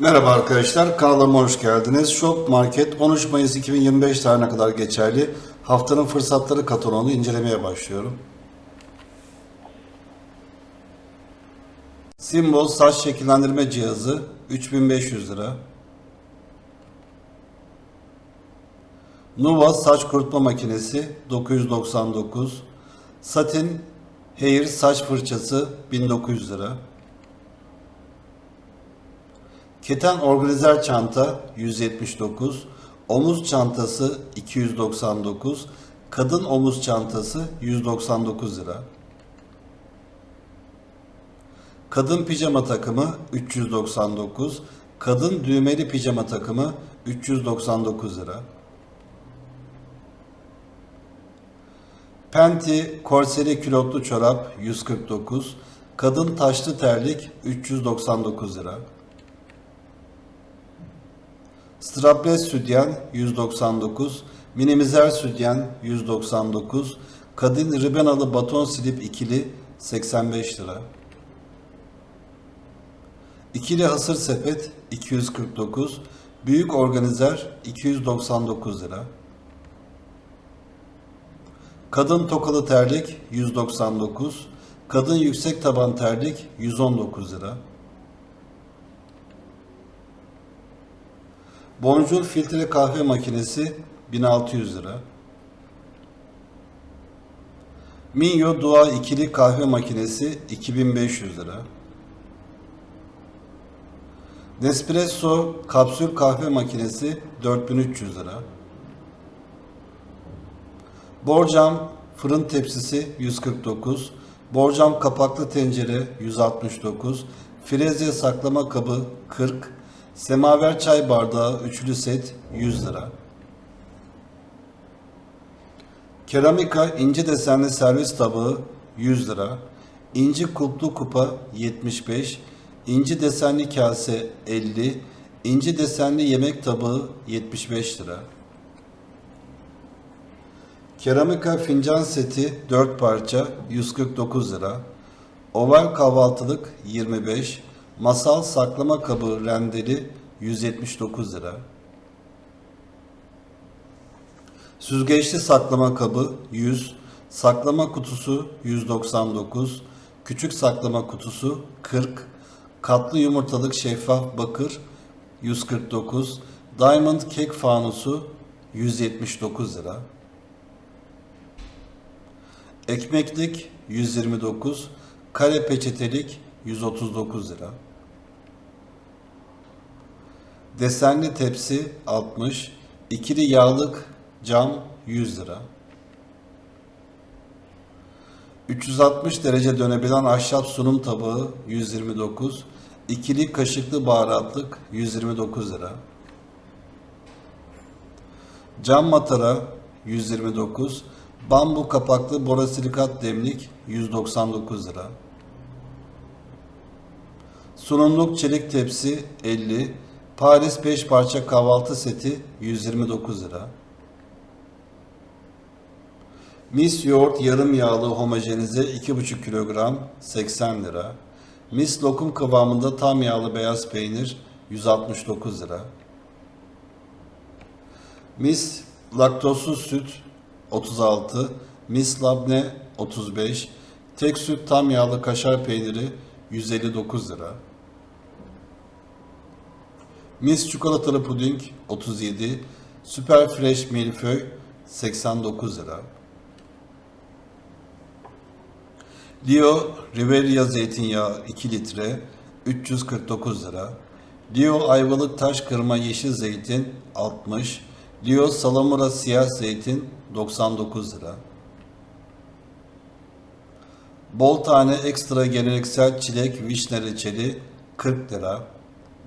Merhaba arkadaşlar, kanalıma hoş geldiniz. Shop Market 13 Mayıs 2025 tarihine kadar geçerli haftanın fırsatları kataloğunu incelemeye başlıyorum. Simbol saç şekillendirme cihazı 3500 lira. Nuva saç kurutma makinesi 999. Satin Hair saç fırçası 1900 lira. Keten organizer çanta 179, omuz çantası 299, kadın omuz çantası 199 lira. Kadın pijama takımı 399, kadın düğmeli pijama takımı 399 lira. Penti korseli külotlu çorap 149, kadın taşlı terlik 399 lira. Strapless sütyen 199, minimizer sütyen 199, kadın ribenalı baton silip ikili 85 lira. İkili hasır sepet 249, büyük organizer 299 lira. Kadın tokalı terlik 199, kadın yüksek taban terlik 119 lira. Boncuk filtre kahve makinesi 1600 lira. Minyo Dua ikili kahve makinesi 2500 lira. Nespresso kapsül kahve makinesi 4300 lira. Borcam fırın tepsisi 149, borcam kapaklı tencere 169, frezye saklama kabı 40, semaver çay bardağı üçlü set 100 lira. Keramika inci desenli servis tabağı 100 lira. İnci kulplu kupa 75, inci desenli kase 50, inci desenli yemek tabağı 75 lira. Keramika fincan seti 4 parça 149 lira. Oval kahvaltılık 25. Masal saklama kabı rendeli 179 lira. Süzgeçli saklama kabı 100. Saklama kutusu 199. Küçük saklama kutusu 40. Katlı yumurtalık şeffaf bakır 149. Diamond kek fanusu 179 lira. Ekmeklik 129, kare peçetelik 139 lira. Desenli tepsi 60, ikili yağlık cam 100 lira. 360 derece dönebilen ahşap sunum tabağı 129, ikili kaşıklı baharatlık 129 lira. Cam matara 129, bambu kapaklı borosilikat demlik 199 lira. Sunumluk çelik tepsi 50, Paris 5 parça kahvaltı seti 129 lira. Mis yoğurt yarım yağlı homojenize 2,5 kilogram 80 lira. Mis lokum kıvamında tam yağlı beyaz peynir 169 lira. Mis laktozsuz süt 36, Mis labne 35, tek süt tam yağlı kaşar peyniri 159 lira. Mis çikolatalı puding 37, Süper Fresh milföy 89 lira. Leo Riveria zeytinyağı 2 litre 349 lira. Leo ayvalık taş kırma yeşil zeytin 60. Leo salamura siyah zeytin 99 lira. Bol tane ekstra geleneksel çilek vişne reçeli 40 lira.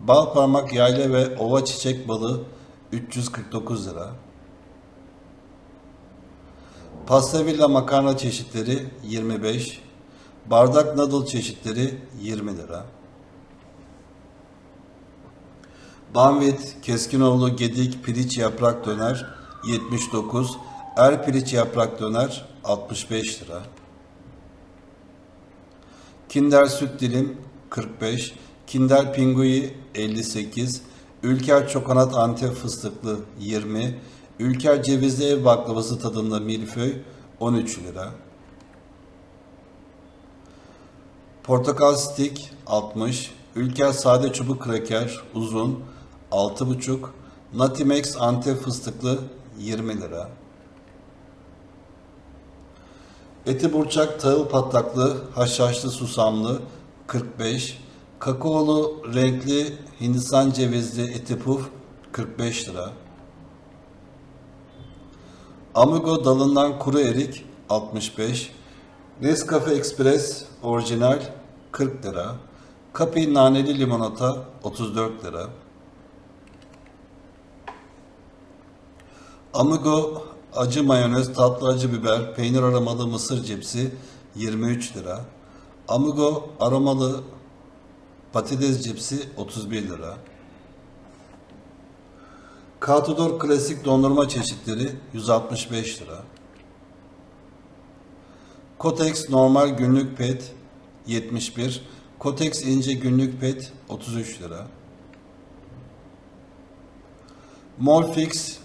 Bal parmak yayla ve ova çiçek balı 349 lira. Pasta villa makarna çeşitleri 25. Bardak noodle çeşitleri 20 lira. Banvit, Keskinoğlu, Gedik, Piliç yaprak döner 79, Er piliç yaprak döner 65 lira. Kinder süt dilim 45, Kinder Pingui 58, Ülker Çokonat Antep Fıstıklı 20, Ülker Cevizli Ev Baklavası tadında milföy 13 lira. Portakal stick 60, Ülker Sade Çubuk Kraker uzun 6,5, Natimex Antep Fıstıklı 20 lira. Eti burçak tahıl patlaklı, haşhaşlı susamlı 45, kakaolu renkli Hindistan cevizli eti puf 45 lira. Amigo dalından kuru erik 65, Nescafe Express orijinal 40 lira, Kapi naneli limonata 34 lira. Amigo acı mayonez, tatlı acı biber, peynir aromalı mısır cipsi 23 lira. Amigo aromalı patates cipsi 31 lira. Katudor klasik dondurma çeşitleri 165 lira. Kotex normal günlük pet 71. Kotex ince günlük pet 33 lira. Molfix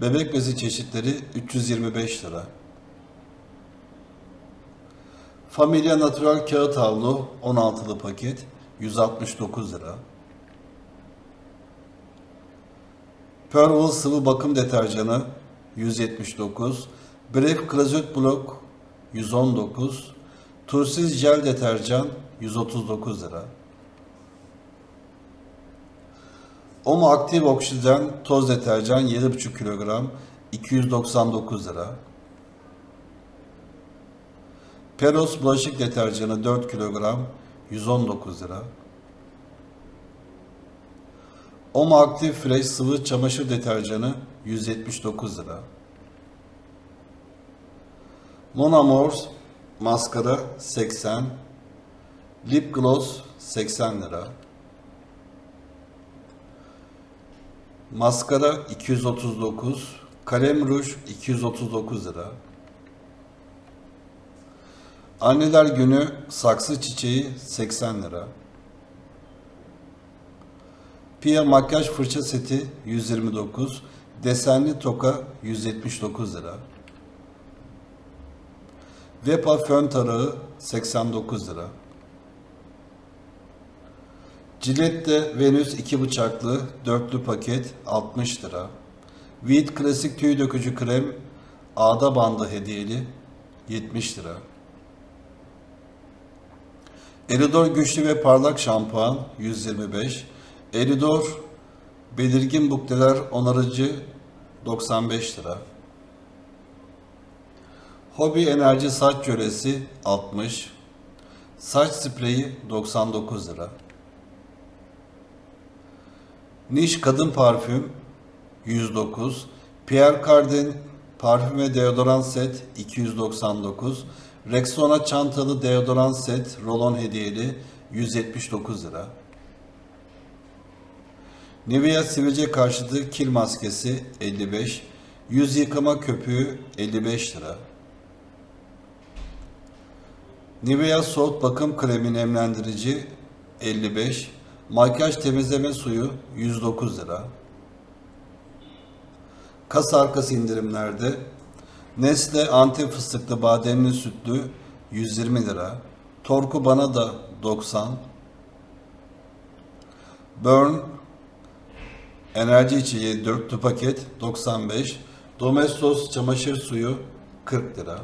bebek bezi çeşitleri 325 lira. Familia Natural kağıt havlu 16'lı paket 169 lira. Pearl sıvı bakım deterjanı 179, Bref Klozet Blok 119, Tursiz jel deterjan 139 lira. Omo aktif oksijen toz deterjan 7,5 kilogram 299 lira. Peros bulaşık deterjanı 4 kilogram 119 lira. Omo aktif fresh sıvı çamaşır deterjanı 179 lira. Monamors maskara 80, lip gloss 80 lira. Maskara 239, kalem ruj 239 lira. Anneler günü saksı çiçeği 80 lira. Pia makyaj fırça seti 129, desenli toka 179 lira. Vepa fön tarağı 89 lira. Gillette Venüs 2 bıçaklı dörtlü paket 60 lira. Veet klasik tüy dökücü krem ağda bandı hediyeli 70 lira. Eridor güçlü ve parlak şampuan 125. Eridor belirgin bukleler onarıcı 95 lira. Hobi enerji saç jölesi 60. Saç spreyi 99 lira. Niş kadın parfüm 109. Pierre Cardin parfüm ve deodorant set 299. Rexona çantalı deodorant set rolon hediyeli 179 lira. Nivea sivilce karşıtı kil maskesi 55. Yüz yıkama köpüğü 55 lira. Nivea soğut bakım kremi nemlendirici 55. Makyaj temizleme suyu 109 lira. Kasa arkası indirimlerde Nestle Antep fıstıklı bademli sütlü 120 lira. Torku bana da 90. Burn enerji içeceği dörtlü paket 95. Domestos çamaşır suyu 40 lira.